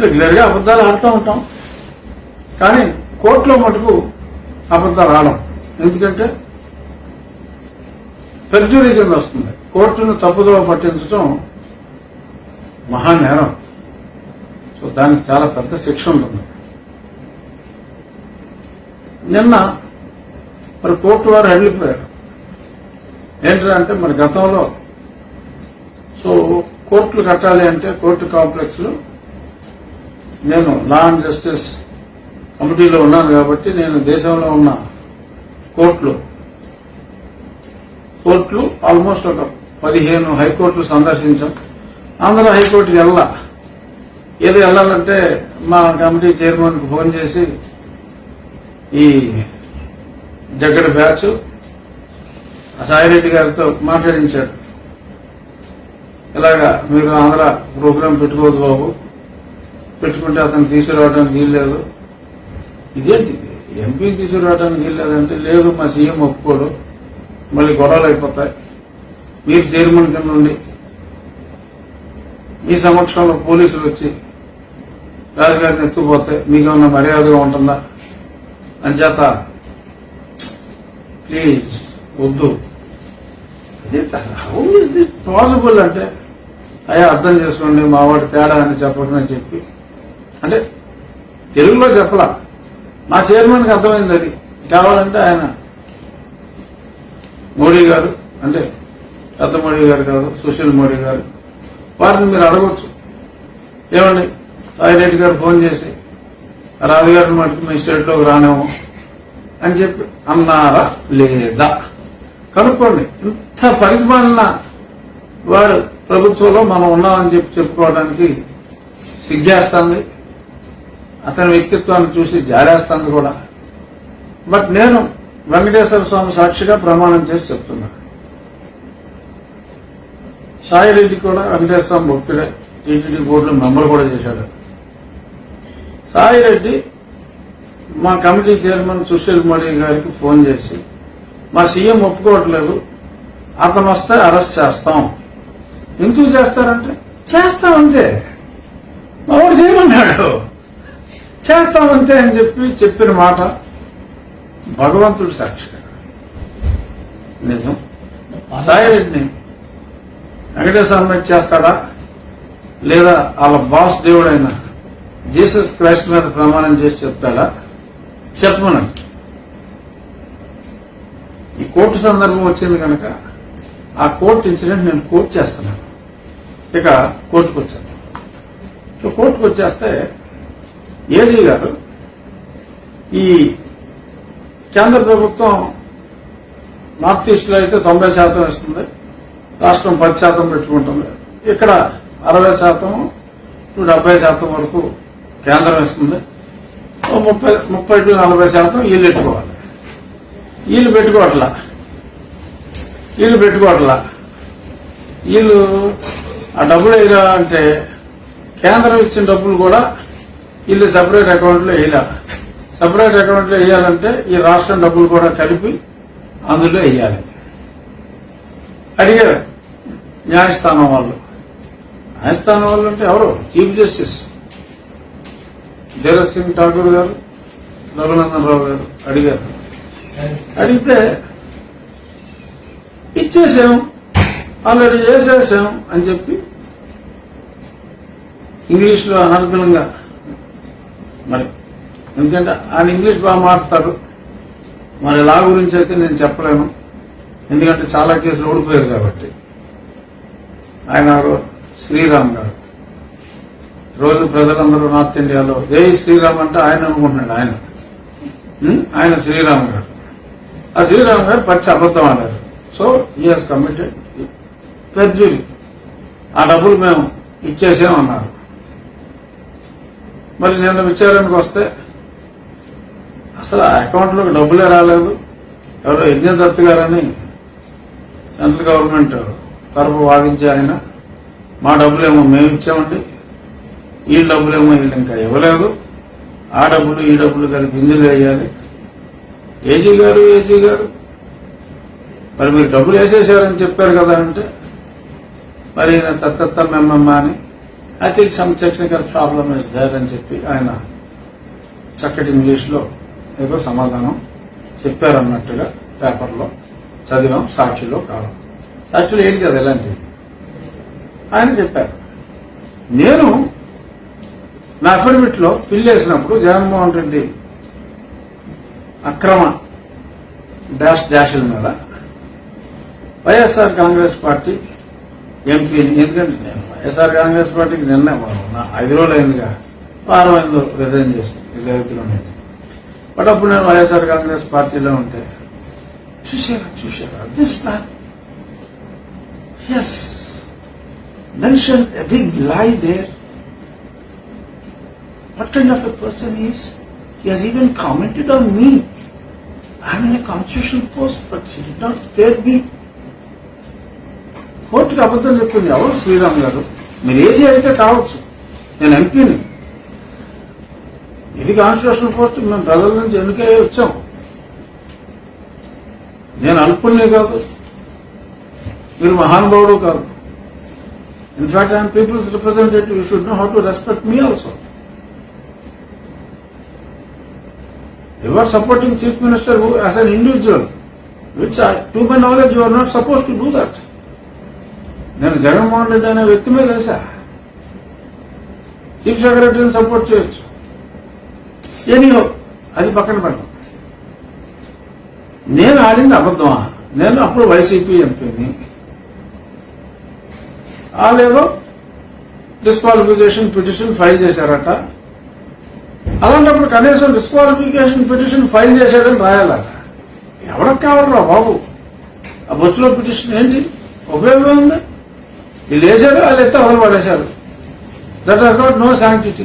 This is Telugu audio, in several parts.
రెగ్యులర్గా అబద్ధాలు ఆడుతూ ఉంటాం. కానీ కోర్టులో మటుకు అబద్ధాలు ఆడం. ఎందుకంటే పెర్జూరీ కింద వస్తుంది. కోర్టును తప్పుదోవ పట్టించడం మహానేరం సో దానికి చాలా పెద్ద శిక్ష ఉంటుంది. నిన్న మరి కోర్టు వారు వెళ్ళిపోయారు. ఏంటంటే మరి గతంలో. సో కోర్టులు కట్టాలి అంటే కోర్టు కాంప్లెక్స్లో నేను లా అండ్ జస్టిస్ కమిటీలో ఉన్నాను కాబట్టి నేను దేశంలో ఉన్న కోర్టులు కోర్టులు ఆల్మోస్ట్ ఒక పదిహేను హైకోర్టులు సందర్శించాం. ఆంధ్ర హైకోర్టుకి వెళ్ళా. ఏది వెళ్ళాలంటే మా కమిటీ చైర్మన్కి ఫోన్ చేసి ఈ జగడ బ్యాచ్ సాయిరెడ్డి గారితో మాట్లాడించాడు ఇలాగా మీరు ఆంధ్ర ప్రోగ్రాం పెట్టుకోవద్దు బాబు. పెట్టుకుంటే అతను తీసుకురావడానికి వీల్లేదు ఇదేంటి? ఎంపీ తీసుకురావడానికి వీల్లేదంటే లేదు మా సీఎం ఒప్పుకోడు. మళ్ళీ గొడవలు అయిపోతాయి. మీరు చైర్మన్ కింద ఉండి మీ సమక్షంలో పోలీసులు వచ్చి రాజుగారిని ఎత్తుకుపోతే మీకేమన్నా మర్యాదగా ఉంటుందా? అంచేత ప్లీజ్ వద్దు. హౌ ఇస్ దిస్ పాసిబుల్ అంటే అయ్యా అర్థం చేసుకోండి మా వాడి తేడా అని చెప్పడం చెప్పి అంటే తెలుగులో చెప్పలా. మా చైర్మన్కి అర్థమైంది అది. కావాలంటే ఆయన మోడీ గారు అంటే పెద్ద మోడీ గారు కాదు సుశీల్ మోడీ గారు వారిని మీరు అడగవచ్చు ఏమండి సాయిరెడ్డి గారు ఫోన్ చేసి రాజుగారిని మటుకు మీ స్టేట్లోకి రానేమో అని చెప్పి అన్నారా లేదా? కనుక్కోండి ఇంత పరిపాలన వాడు ప్రభుత్వంలో మనం ఉన్నామని చెప్పి చెప్పుకోవడానికి సిగ్గేస్తుంది. అతని వ్యక్తిత్వాన్ని చూసి జారేస్తాను కూడా. బట్ నేను వెంకటేశ్వర స్వామి సాక్షిగా ప్రమాణం చేసి చెప్తున్నా. సాయిరెడ్డి కూడా వెంకటేశ్వర స్వామి భక్తుడే టీటీడీ బోర్డులో మెంబర్ కూడా చేశాడు. సాయిరెడ్డి మా కమిటీ చైర్మన్ సుశీల్ మోడీ గారికి ఫోన్ చేసి మా సీఎం ఒప్పుకోవట్లేదు. అతను వస్తే అరెస్ట్ చేస్తాం. ఎందుకు చేస్తారంటే? చేస్తామంతే మా వాడు చేయమన్నాడు. చేస్తామంతే అని చెప్పి చెప్పిన మాట భగవంతుడు సాక్షిగా. నిజం. సాయిరెడ్డిని వెంకటేశ్వర మీద చేస్తాడా? లేదా వాళ్ళ బాస్ దేవుడైన జీసస్ క్రైస్ట్ మీద ప్రమాణం చేసి చెప్తాడా? చెప్పమనండి ఈ కోర్టు సందర్భం వచ్చింది కనుక ఆ కోర్టు ఇన్సిడెంట్ నేను కోర్టు చేస్తున్నాను. ఇక కోర్టుకు వచ్చేస్తాను సో కోర్టుకు వచ్చేస్తే ఏజీ గారు ఈ కేంద్ర ప్రభుత్వం నార్త్ ఈస్ట్లో అయితే తొంభై శాతం ఇస్తుంది రాష్ట్రం పది శాతం పెట్టుకుంటుంది. ఇక్కడ అరవై శాతం టు డెబ్బై శాతం వరకు కేంద్రం ఇస్తుంది. ముప్పై ముప్పై టు నలభై శాతం వీళ్ళు పెట్టుకోవాలి. వీళ్ళు పెట్టుకోవట్లా? వీళ్ళు పెట్టుకోవట్లా? వీళ్ళు ఆ డబ్బులు వేయరా అంటే కేంద్రం ఇచ్చిన డబ్బులు కూడా వీళ్ళు సపరేట్ అకౌంట్లో వేయాల. సపరేట్ అకౌంట్లో వేయాలంటే ఈ రాష్ట్రం డబ్బులు కూడా కలిపి అందులో వేయాలి. అడిగారు న్యాయస్థానం వాళ్ళు. న్యాయస్థానం వాళ్ళు అంటే ఎవరు? చీఫ్ జస్టిస్ ధీరజ్ సింగ్ ఠాకూర్ గారు రఘునందన్ రావు గారు అడిగారు. అడిగితే ఇచ్చేసాం ఆల్రెడీ చేసేసాం అని చెప్పి ఇంగ్లీష్లో అనర్గళంగా మరి. ఎందుకంటే ఆయన ఇంగ్లీష్ బాగా మాట్లాడతారు. మరి లా గురించి అయితే నేను చెప్పలేను. ఎందుకంటే చాలా కేసులు ఓడిపోయారు కాబట్టి. ఆయన శ్రీరామ్ గారు. రోజు ప్రజలందరూ నార్త్ ఇండియాలో ఏ శ్రీరామ్ అంటే ఆయన అనుకుంటున్నాడు ఆయన. ఆయన శ్రీరామ్ గారు. ఆ శ్రీరామ్ గారు పచ్చి అబద్ధం అన్నారు సో ఈఎస్ కమిటెడ్ పెర్జురీ ఆ డబ్బులు మేము ఇచ్చేసామన్నారు. మరి నిన్న విచారణకు వస్తే అసలు ఆ అకౌంట్లోకి డబ్బులే రాలేదు. ఎవరో యజ్ఞదత్ గారని సెంట్రల్ గవర్నమెంట్ తరపు వాదించే ఆయన మా డబ్బులేమో మేము ఇచ్చామండి. ఈ డబ్బులేమో వీళ్ళు ఇంకా ఇవ్వలేదు. ఆ డబ్బులు ఈ డబ్బులు కలిపి ఇందులో వేయాలి ఏజీ గారు ఏజీ గారు మరి మీరు డబ్బులు వేసేసారని చెప్పారు కదా అంటే మరి తత్తత్త మెమ్మమ్మ అని I think some technical problem is there అని చెప్పి ఆయన చక్కటి ఇంగ్లీష్లో ఏదో సమాధానం చెప్పారన్నట్టుగా పేపర్లో చదివాం సాక్షిలో కాలం. సాక్షిలో ఏంటి కదా ఎలాంటిది ఆయన చెప్పారు. నేను నా అఫిడవిట్లో ఫిల్ చేసినప్పుడు జగన్మోహన్ రెడ్డి అక్రమ డాష్ డాష్ల మీద వైఎస్ఆర్ కాంగ్రెస్ పార్టీ ఎంపీని ఎందుకంటే నేను వైఎస్ఆర్ కాంగ్రెస్ పార్టీకి నిన్న నా ఐదు రోజులు అయిందిగా వారం అయిందో రిజైన్ చేసి ఇద్దరు బట్ అప్పుడు నేను వైఎస్ఆర్ కాంగ్రెస్ పార్టీలో ఉంటే చూసారా చూసారా this man is mention a big lie there What kind of a person he is? He has even commented on me. I am in a constitutional post, but he did not spare me. కోర్టుకు అబద్ధం చెప్పింది ఎవరు? శ్రీరామ్ గారు. మీరు ఏజీ అయితే కావచ్చు. నేను ఎంపీని. ఇది కాన్స్టిట్యూషన్ పోస్ట్ మేము ప్రజల నుంచి ఎన్నికే వచ్చాం. నేను అనుకునే కాదు. మీరు మహానుభావుడు కాదు. In fact I'm people's representative you should know how to respect me also You supporting chief minister Minister as an individual which to my knowledge you are not suppose to do that. నేను జగన్మోహన్ రెడ్డి అనే వ్యక్తి మీద వేసా చీఫ్ సెక్రటరీని సపోర్ట్ చేయొచ్చు. ఎనీహో అది పక్కన పెట్టం. నేను ఆడింది అబద్ధమా? నేను అప్పుడు వైసీపీ ఎంపీని. వాళ్ళేదో డిస్క్వాలిఫికేషన్ పిటిషన్ ఫైల్ చేశారట. అలాంటప్పుడు కనీసం డిస్క్వాలిఫికేషన్ పిటిషన్ ఫైల్ చేశాడని రాయాలట. ఎవరికి కావాలరా బాబు? ఆ బొచ్చులో పిటిషన్ ఏంటి? ఉపయోగం ఉంది వీళ్ళు వేశారు వాళ్ళు ఎత్తే అవలు పడేశారు. That has not no sanctity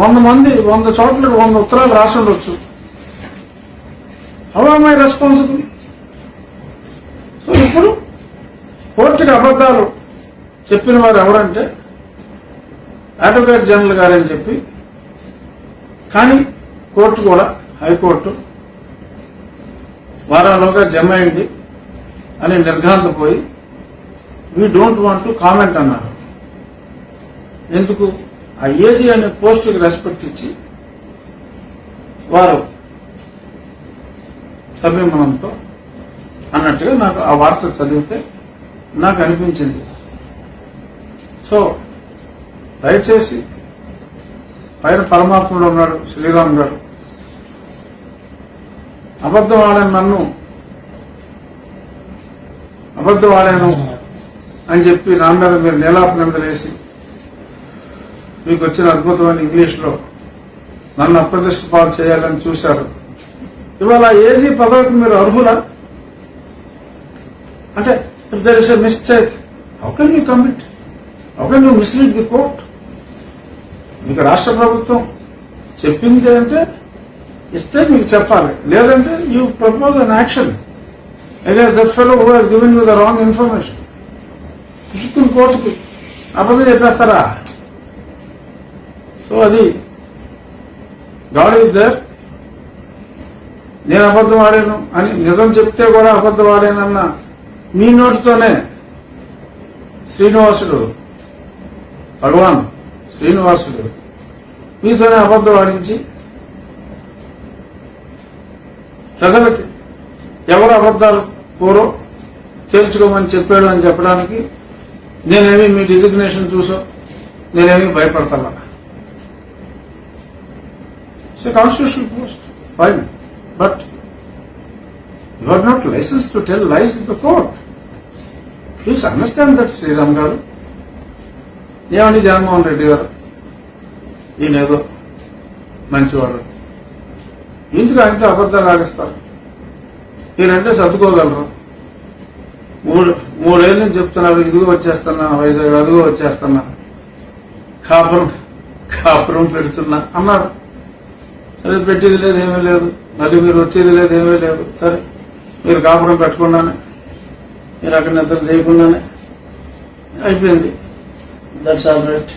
వంద మంది వంద చోట్ల వంద ఉత్తరాలు రాసి ఉండొచ్చు. హౌ మై రెస్పాన్సిబుల్ సో ఇప్పుడు కోర్టుకి అబద్ధాలు చెప్పిన వారు ఎవరంటే అడ్వకేట్ జనరల్ గారని చెప్పి కానీ కోర్టు కూడా హైకోర్టు వారాలుగా జమ అయింది అని నిర్ఘాంతపోయి we don't want to comment అన్నారు. ఎందుకు? ఆ ఏజీ అనే పోస్టుకి రెస్పెక్ట్ ఇచ్చి వారు సభిమనంతో అన్నట్టుగా నాకు ఆ వార్త చదివితే నాకు అనిపించింది. సో దయచేసి పైన పరమాత్ముడు ఉన్నాడు శ్రీరామ్ గారు. అబద్ధం ఆడని నన్ను అబద్ధం ఆడాను అని చెప్పి నా మీద మీరు నీలాప వేసి మీకు వచ్చిన అద్భుతమైన ఇంగ్లీష్లో నన్ను అప్రదిష్ట పాలు చేయాలని చూశారు. ఇవాళ ఏజీ పదవికి మీరు అర్హులా? అంటే if there is a mistake how can you commit how can you mislead the court మీకు రాష్ట్ర ప్రభుత్వం చెప్పింది అంటే ఇస్తే మీకు చెప్పాలి. లేదంటే you propose an action against that fellow who has given you the wrong information ఇస్తుంది కోర్టుకి అబద్ధం చెప్పేస్తారా సో అది. God is there. నేను అబద్ధం ఆడాను అని నిజం చెప్తే కూడా అబద్ధం ఆడానన్న మీ నోటితోనే. శ్రీనివాసుడు. భగవాన్ శ్రీనివాసుడు. మీతోనే అబద్ధం ఆడించి ప్రజలకి ఎవరు అబద్ధాలు కోరో తేల్చుకోమని చెప్పాడు అని చెప్పడానికి నేనేమి మీ డిజిగ్నేషన్ చూసో నేనేమి భయపడతాను. So constitution post fine but you are not license to tell lies in the court please understand that Sriram garu ఏమండి జగన్మోహన్ రెడ్డి గారు ఈయన ఏదో మంచివాడు. ఇంటికి ఆయనతో అబద్ధాలు ఆడిస్తారు? ఈయనంటే సర్దుకోగలరు? మూడు మూడేళ్ళు నుంచి చెప్తున్నారు ఇదిగో వచ్చేస్తున్నా వైజాగ్ అదిగో వచ్చేస్తున్నా. కాపురం కాపురం పెడుతున్నా అన్నారు. సరే పెట్టేది లేదు ఏమీ లేదు. మళ్ళీ మీరు వచ్చేది లేదు ఏమీ లేదు. సరే మీరు కాపురం పెట్టకుండానే మీరు అక్కడ నిద్ర చేయకుండానే అయిపోయింది. That's all right